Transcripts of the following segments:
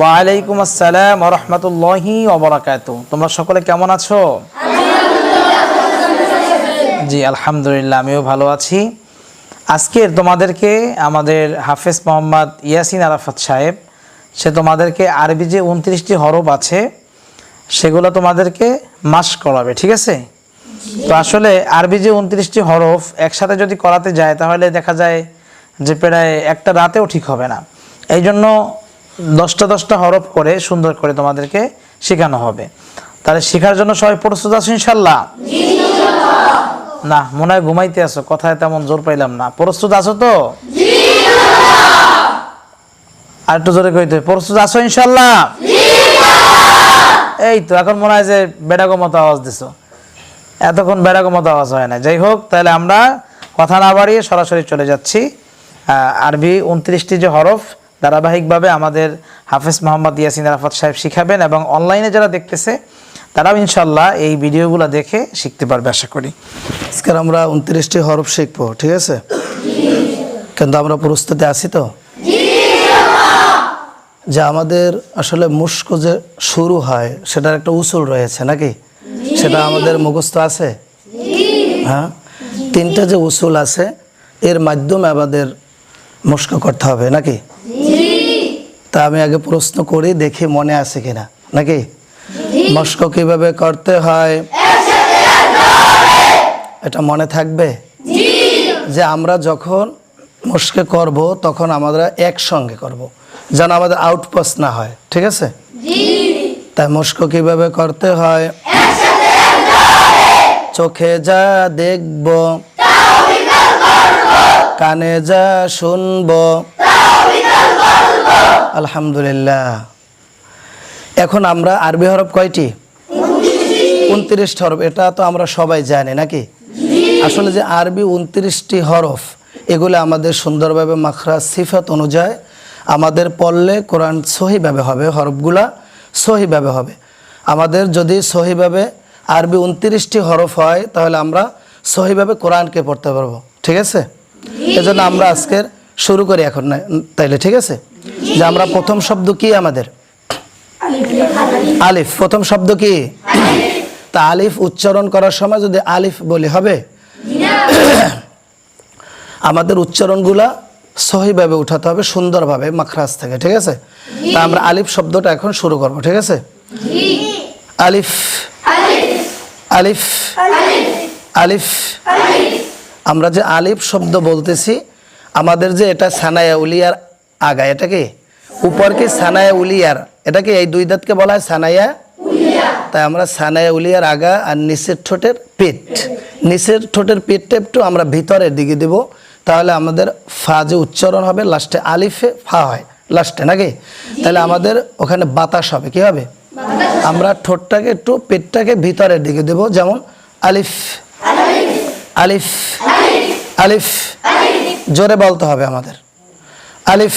ওয়ালাইকুম আসসালাম রহমতুল্লাহি ওবরাকাত তোমরা সকলে কেমন আছো? জি, আলহামদুলিল্লাহ, আমিও ভালো আছি। আজকের তোমাদেরকে আমাদের হাফেজ মোহাম্মদ ইয়াসিন আরাফাত সাহেব, সে তোমাদেরকে আরবি যে উনত্রিশটি হরফ আছে, সেগুলো তোমাদেরকে মাস করাবে, ঠিক আছে? তো আসলে আরবি যে উনত্রিশটি হরফ একসাথে যদি করাতে যায়, তাহলে দেখা যায় যে প্রায় একটা রাতেও ঠিক হবে না। এই জন্য দশটা দশটা হরফ করে সুন্দর করে তোমাদেরকে শেখানো হবে। তাহলে শেখার জন্য সবাই প্রস্তুত আছো ইনশাল্লাহ না, মনে হয় ঘুমাইতে আছো, কথায় তেমন জোর পাইলাম না। প্রস্তুত আছো তো? আর একটু জোরে কইতে প্রস্তুত আছো ইনশাল্লাহ এই তো, এখন মনে হয় যে বেড়াগো মতো আওয়াজ দিছো। এতক্ষণ বেড়াগো মতো আওয়াজ হয় না। যাই হোক, তাহলে আমরা কথা না বাড়িয়ে সরাসরি চলে যাচ্ছি। আরবি উনত্রিশটি যে হরফ ধারাবাহিকভাবে আমাদের হাফেজ মোহাম্মদ ইয়াসিন আরাফাত সাহেব শিখাবেন এবং অনলাইনে যারা দেখতেছে, তারাও ইনশাল্লাহ এই ভিডিওগুলো দেখে শিখতে পারবে আশা করি। আজকের আমরা উনত্রিশটি হরফ শিখব, ঠিক আছে? কিন্তু আমরা প্রস্তুতি আছি তো? যে আমাদের আসলে মুস্ক যে শুরু হয়, সেটার একটা উসুল রয়েছে নাকি? সেটা আমাদের মুখস্থ আছে? হ্যাঁ? তিনটা যে উসুল আছে, এর মাধ্যমে আমাদের মুস্ক করতে হবে নাকি? তা আমি আগে প্রশ্ন করি, দেখি মনে আছে কিনা। নাকি? মস্ক কীভাবে করতে হয়? এটা মনে থাকবে? যে আমরা যখন মুস্কে করব, তখন আমরা একসঙ্গে করব। যেন আমাদের আউটপাস না হয়, ঠিক আছে? তাই মুস্ক কীভাবে করতে হয়? চোখে যা দেখব। কানে যা শুনব। আলহামদুলিল্লাহ। এখন আমরা আরবি হরফ কয়টি? উনত্রিশটি হরফ, এটা তো আমরা সবাই জানি, নাকি? আসলে যে আরবি উনত্রিশটি হরফ, এগুলো আমাদের সুন্দরভাবে মাখরাজ সিফাত অনুযায়ী আমাদের পড়লে কোরআন সহিভাবে হবে, হরফগুলা সহিভাবে হবে। আমাদের যদি সহিভাবে আরবি উনত্রিশটি হরফ হয়, তাহলে আমরা সহিভাবে কোরআনকে পড়তে পারব, ঠিক আছে? এজন্য আমরা আজকের শুরু করি এখন তাইলে ঠিক আছে? যে আমরা প্রথম শব্দ কি আমাদের? আলিফ। প্রথম শব্দ কি? তা আলিফ উচ্চারণ করার সময় যদি আলিফ বলি হবে? আমাদের উচ্চারণগুলা সহিভাবে উঠাতে হবে, সুন্দরভাবে, মাখরাজ থেকে, ঠিক আছে? তা আমরা আলিফ শব্দটা এখন শুরু করব, ঠিক আছে? আলিফ। আলিফ। আলিফ। আমরা যে আলিফ শব্দ বলতেছি আমাদের যে এটা সানায়া উলিয়ার আগা এটা কি? উপর কি সানায়া উলিয়ার? এটা কি এই দুই দাঁতকে বলা হয় সানায়া? তাই আমরা সানায়া উলিয়ার আগা আর নিচের ঠোঁটের পেট নিচের ঠোঁটের পেটটা একটু আমরা ভিতরের দিকে দেব তাহলে আমাদের ফা যে উচ্চারণ হবে লাস্টে আলিফে ফা হয়। লাস্টে নাকি? তাহলে আমাদের ওখানে বাতাস হবে কি হবে? আমরা ঠোঁটটাকে একটু পেটটাকে ভিতরের দিকে দেব যেমন আলিফ। আলিফ আলিফ, জোরে বলতে হবে আমাদের। আলিফ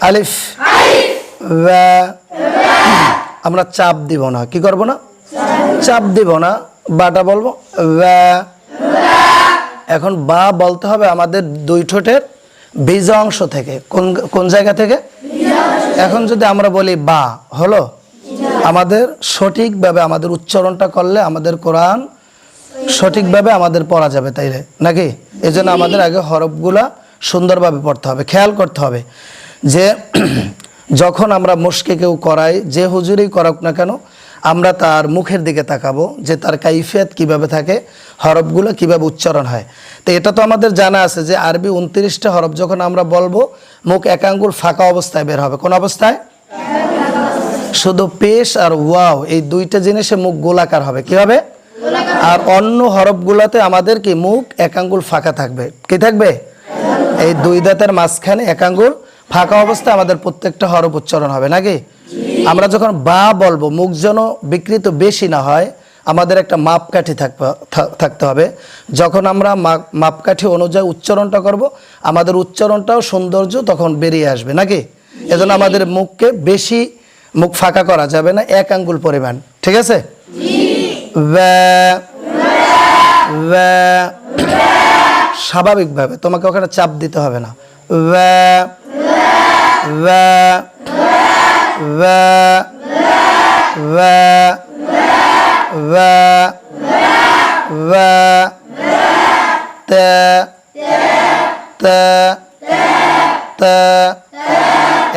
আলিফ। আমরা চাপ দিব না। কি করব না? চাপ দিব না। বাটা বলব। এখন বা বলতে হবে আমাদের দুই ঠোঁটের বীজ অংশ থেকে। কোন কোন জায়গা থেকে? এখন যদি আমরা বলি বা, হলো? আমাদের সঠিকভাবে আমাদের উচ্চারণটা করলে আমাদের কোরআন সঠিকভাবে আমাদের পড়া যাবে তাইলে নাকি? এই জন্য আমাদের আগে হরফগুলা সুন্দরভাবে পড়তে হবে, খেয়াল করতে হবে যে যখন আমরা মুশকে কেউ করাই, যে হুজুরেই করুক না কেন, আমরা তার মুখের দিকে তাকাবো যে তার কাইফিয়াত কীভাবে থাকে, হরফগুলো কীভাবে উচ্চারণ হয়। তো এটা তো আমাদের জানা আছে যে আরবি উনত্রিশটা হরফ যখন আমরা বলব, মুখ এক আঙ্গুল ফাঁকা অবস্থায় বের হবে। কোন অবস্থায়? শুধু পেশ আর ওয়াও, এই দুইটা জিনিসে মুখ গোলাকার হবে। কি হবে আর অন্য হরফগুলোতে আমাদের কি মুখ এক আঙ্গুল ফাঁকা থাকবে। কি থাকবে? এই দুই দাঁতের মাঝখানে এক আঙ্গুল ফাঁকা অবস্থায় আমাদের প্রত্যেকটা হরফ উচ্চারণ হবে, নাকি? আমরা যখন বা বলব, মুখ যেন বিকৃত বেশি না হয়, আমাদের একটা মাপকাঠি থাকবে থাকতে হবে। যখন আমরা মাপকাঠি অনুযায়ী উচ্চারণটা করব, আমাদের উচ্চারণটাও সৌন্দর্য তখন বেরিয়ে আসবে, নাকি? এজন্য আমাদের মুখকে বেশি মুখ ফাঁকা করা যাবে না, এক আঙ্গুল পরিমাণ। ঠিক আছে? স্বাভাবিকভাবে তোমাকে ওখানে চাপ দিতে হবে না।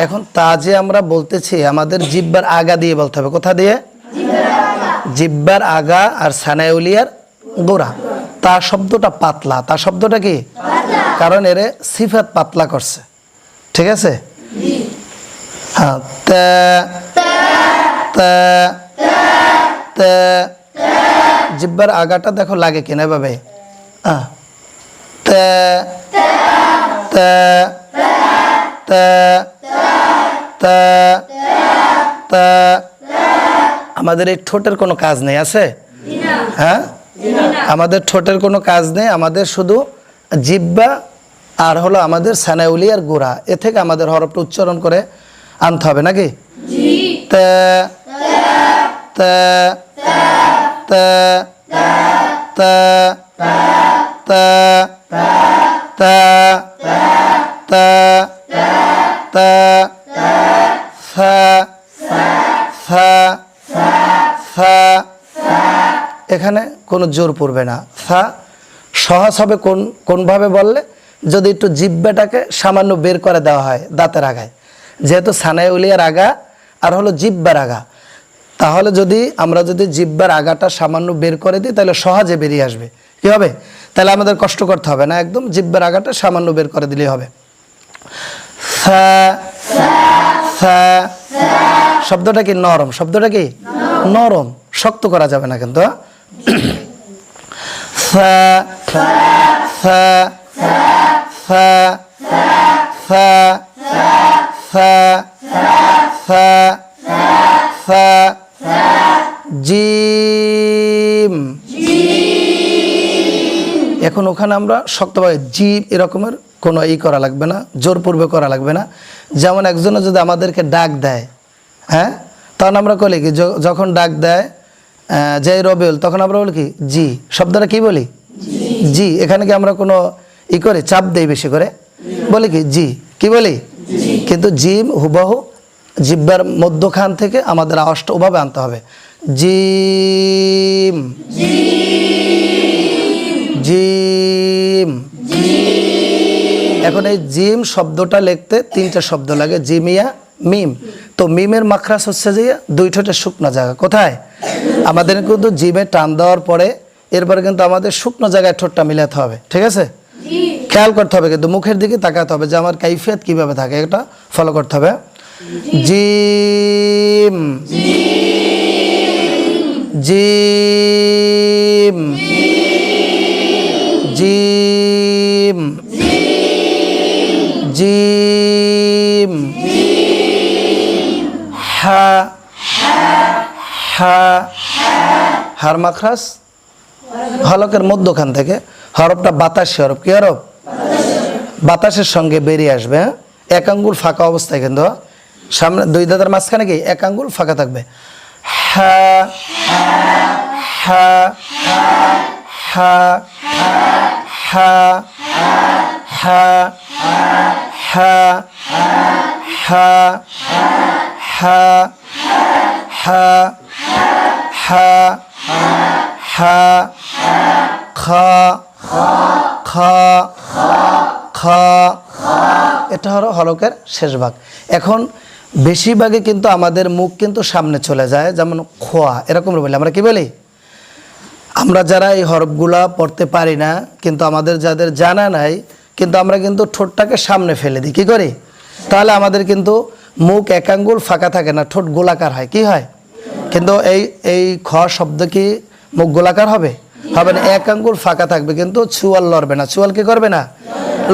এখন তা যে আমরা বলতেছি, আমাদের জিব্বার আগা দিয়ে বলতে হবে। কোথা দিয়ে? জিব্বার আগা আর সানাউলিয়ার গোড়া। তা শব্দটা পাতলা। তা শব্দটা কি? কারণ এর সিফাত পাতলা করছে। ঠিক আছে? হ্যাঁ জিব্বার আগাটা দেখো লাগে কিনা এভাবে। তা আমাদের এই ঠোঁটের কোনো কাজ নেই আছে হ্যাঁ আমাদের ঠোঁটের কোনো কাজ নেই আমাদের শুধু জিব্বা আর হলো আমাদের সানাউলি আর গোড়া এ থেকে আমাদের হরফটা উচ্চারণ করে আনতে হবে নাকি ফা ফা, এখানে কোনো জোর পড়বে না। ফা, সহজ হবে কোন, কোনভাবে বললে? যদি একটু জিব্বাটাকে সামান্য বের করে দেওয়া হয় দাঁতের আগায়। যেহেতু সানাই উলিয়ার আগা আর হলো জিব্বার আগা তাহলে যদি আমরা যদি জিব্বার আগাটা সামান্য বের করে দিই, তাহলে সহজে বেরিয়ে আসবে। কি হবে? তাহলে আমাদের কষ্ট করতে হবে না একদম? জিব্বার আগাটা সামান্য বের করে দিলেই হবে। ফা ফা শব্দটা কি নরম? শব্দটা কি? নরম। শক্ত করা যাবে না কিন্তু। জিম। এখন ওখানে আমরা শক্তভাবে জিম এরকমের কোনো ই করা লাগবে না জোরপূর্বে করা লাগবে না। যেমন একজনে যদি আমাদেরকে ডাক দেয় হ্যাঁ? তখন আমরা বলি কি যখন ডাক দেয় জয় রবেল তখন আমরা বলি কি? জি। শব্দটা কি বলি? জি। এখানে কি আমরা কোনো ই করে? চাপ দেই বেশি করে। বলি কি? জি। কি বলি? কিন্তু জিম হুবহু জিব্বার মধ্যখান থেকে আমাদের আওয়াজটা ওভাবে আনতে হবে। জিম। জিম। এখন এই জিম শব্দটা লিখতে তিনটা শব্দ লাগে, জিমিয়া, মিম। তো মিমের মাখরাস হচ্ছে যে দুই ঠোঁটের শুকনো জায়গা। কোথায়? আমাদের কিন্তু জিমে টান দেওয়ার পরে এরপরে কিন্তু আমাদের শুকনো জায়গায় ঠোঁটটা মিলাতে হবে, ঠিক আছে? খেয়াল করতে হবে, কিন্তু মুখের দিকে তাকাতে হবে যে আমার কাইফিয়াত কীভাবে থাকে, এটা ফলো করতে হবে। জিম। জিম। হা হা হার মাখরাস হলকের মধ্যখান থেকে হরফটা বাতাসি হরফ, কি হরফ? বাতাসের সঙ্গে বেরিয়ে আসবে হ্যাঁ? এক আঙ্গুল ফাঁকা অবস্থায় কিন্তু সামনে দুই দাদার মাঝখানে কি? এক আঙ্গুল ফাঁকা থাকবে। হা হা হা হা হা হা হা হা। হা হা হা খ খ খ, এটা হলো হলকের শেষ ভাগ। এখন বেশিরভাগে কিন্তু আমাদের মুখ কিন্তু সামনে চলে যায়, যেমন খোয়া এরকম বলি। আমরা কি বলি? আমরা যারা এই হরফগুলা পড়তে পারি না, কিন্তু আমাদের যাদের জানা নাই, কিন্তু আমরা কিন্তু ঠোঁটটাকে সামনে ফেলে দিই। কি করি? তাহলে আমাদের কিন্তু মুখ এক আঙ্গুল ফাঁকা থাকে না ঠোঁট গোলাকার হয়। কি হয়? কিন্তু এই এই খ শব্দ কি মুখ গোলাকার হবে? হবে না এক আঙ্গুল ফাঁকা থাকবে কিন্তু চুয়াল লড়বে না। চুয়াল কি করবে না?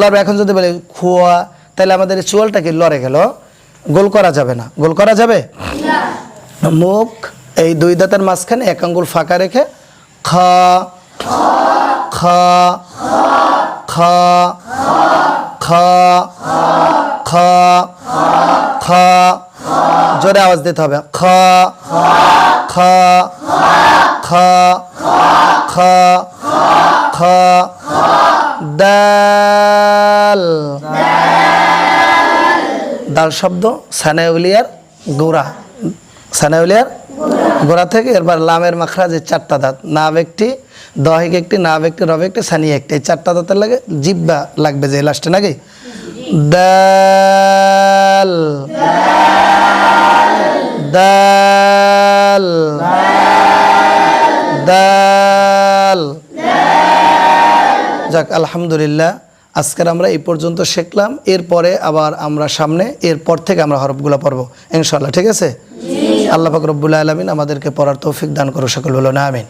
লড়বে। এখন যদি বলি খোয়া তাহলে আমাদের এই চুয়ালটা কি লড়ে গেল? গোল করা যাবে না। গোল করা যাবে? মুখ এই দুই দাঁতের মাঝখানে এক আঙ্গুল ফাঁকা রেখে খ খ খ খ খ খ। জোরে আওয়াজ দিতে হবে। খ। খ। খ। খ। খ। দাল। দাল শব্দ সানাউলিয়ার গোড়া। সানাউলিয়ার গোড়া থেকে এরপর লামের মাখরা যে চারটা দাঁত। নাব একটি দহিক একটি নাব একটি রব একটি সানি একটি এই চারটা দাঁতের লাগে জিব্বা লাগবে যে লাস্টে নাকি? দাল। দাল। দাল। যাক, আলহামদুলিল্লাহ। আজকের আমরা এই পর্যন্ত শিখলাম। এরপরে আবার আমরা সামনে, এরপর থেকে আমরা হরফগুলো পড়ব। ইনশাল্লাহ ঠিক আছে? আল্লাহ পাক আলমিন আমাদেরকে পড়ার তৌফিক দান করো সকল বলো না, আমিন।